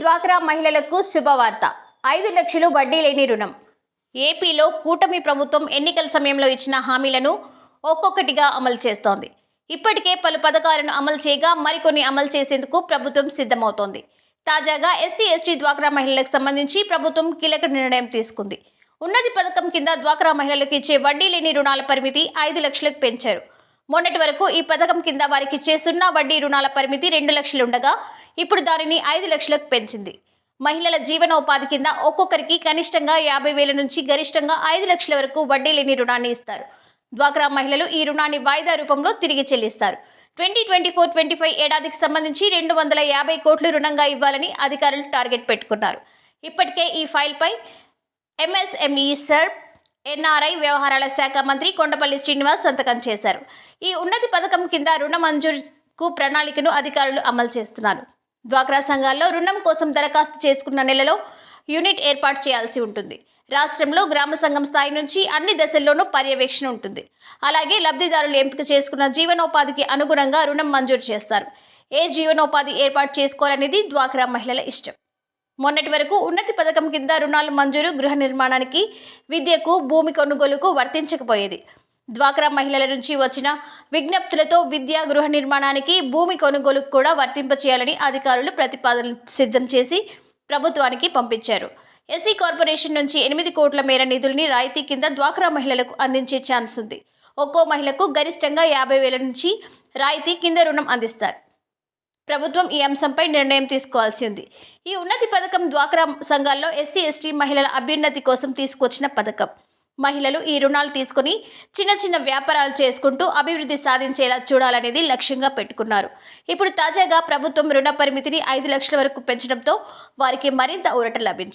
మహిళలకు శుభవార్త. ఐదు లక్షలు వడ్డీ లేని రుణం. ఏపీలో కూటమి ప్రభుత్వం ఎన్నికల సమయంలో ఇచ్చిన హామీలను ఒక్కొక్కటిగా అమలు చేస్తోంది. ఇప్పటికే పలు పథకాలను అమలు చేయగా మరికొన్ని అమలు చేసేందుకు ప్రభుత్వం సిద్ధమవుతోంది. తాజాగా ఎస్సీ ఎస్టీ డ్వాక్రా మహిళలకు సంబంధించి ప్రభుత్వం కీలక నిర్ణయం తీసుకుంది. ఉన్నది పథకం కింద డ్వాక్రా మహిళలకు ఇచ్చే వడ్డీ లేని రుణాల పరిమితి ఐదు లక్షలకు పెంచారు. మొన్నటి వరకు ఈ పథకం కింద వారికి ఇచ్చే సున్నా వడ్డీ రుణాల పరిమితి రెండు లక్షలు ఉండగా ఇప్పుడు దానిని ఐదు లక్షలకు పెంచింది. మహిళల జీవనోపాధి కింద ఒక్కొక్కరికి కనిష్టంగా యాభై వేల నుంచి గరిష్టంగా ఐదు లక్షల వరకు వడ్డీ లేని రుణాన్ని ఇస్తారు. డ్వాక్రా మహిళలు ఈ రుణాన్ని వాయిదా రూపంలో తిరిగి చెల్లిస్తారు. Twenty twenty four twenty five ఏడాదికి సంబంధించి రెండు వందల యాభై కోట్లు రుణంగా ఇవ్వాలని అధికారులు టార్గెట్ పెట్టుకున్నారు. ఇప్పటికే ఈ ఫైల్పై ఎంఎస్ఎంఈ సర్ ఎన్ఆర్ఐ వ్యవహారాల శాఖ మంత్రి కొండపల్లి శ్రీనివాస్ సంతకం చేశారు. ఈ ఉన్నతి పథకం కింద రుణ మంజూరుకు ప్రణాళికను అధికారులు అమలు చేస్తున్నారు. డ్వాక్రా సంఘాల్లో రుణం కోసం దరఖాస్తు చేసుకున్న నెలలో యూనిట్ ఏర్పాటు చేయాల్సి ఉంటుంది. రాష్ట్రంలో గ్రామ సంఘం స్థాయి నుంచి అన్ని దశల్లోనూ పర్యవేక్షణ ఉంటుంది. అలాగే లబ్ధిదారులు ఎంపిక చేసుకున్న జీవనోపాధికి అనుగుణంగా రుణం మంజూరు చేస్తారు. ఏ జీవనోపాధి ఏర్పాటు చేసుకోవాలనేది డ్వాక్రా మహిళల ఇష్టం. మొన్నటి వరకు ఉన్నతి పథకం కింద రుణాలు మంజూరు గృహ నిర్మాణానికి విద్యకు భూమి కొనుగోలుకు వర్తించకపోయేది. డ్వాక్రా మహిళల నుంచి వచ్చిన విజ్ఞప్తులతో విద్యా గృహ నిర్మాణానికి భూమి కొనుగోలుకు కూడా వర్తింపచేయాలని అధికారులు ప్రతిపాదనలు సిద్ధం చేసి ప్రభుత్వానికి పంపించారు. ఎస్సీ కార్పొరేషన్ నుంచి ఎనిమిది కోట్ల మేర నిధుల్ని రాయితీ కింద డ్వాక్రా మహిళలకు అందించే ఛాన్స్ ఉంది. ఒక్కో మహిళకు గరిష్టంగా యాభై వేల నుంచి రాయితీ కింద రుణం అందిస్తారు. ప్రభుత్వం ఈ అంశంపై నిర్ణయం తీసుకోవాల్సి ఉంది. ఈ ఉన్నతి పథకం డ్వాక్రా సంఘాల్లో ఎస్సీ ఎస్టీ మహిళల అభ్యున్నతి కోసం తీసుకొచ్చిన పథకం. మహిళలు ఈ రుణాలు తీసుకుని చిన్న చిన్న వ్యాపారాలు చేసుకుంటూ అభివృద్ధి సాధించేలా చూడాలనేది లక్ష్యంగా పెట్టుకున్నారు. ఇప్పుడు తాజాగా ప్రభుత్వం రుణ పరిమితిని ఐదు లక్షల వరకు పెంచడంతో వారికి మరింత ఊరట లభించింది.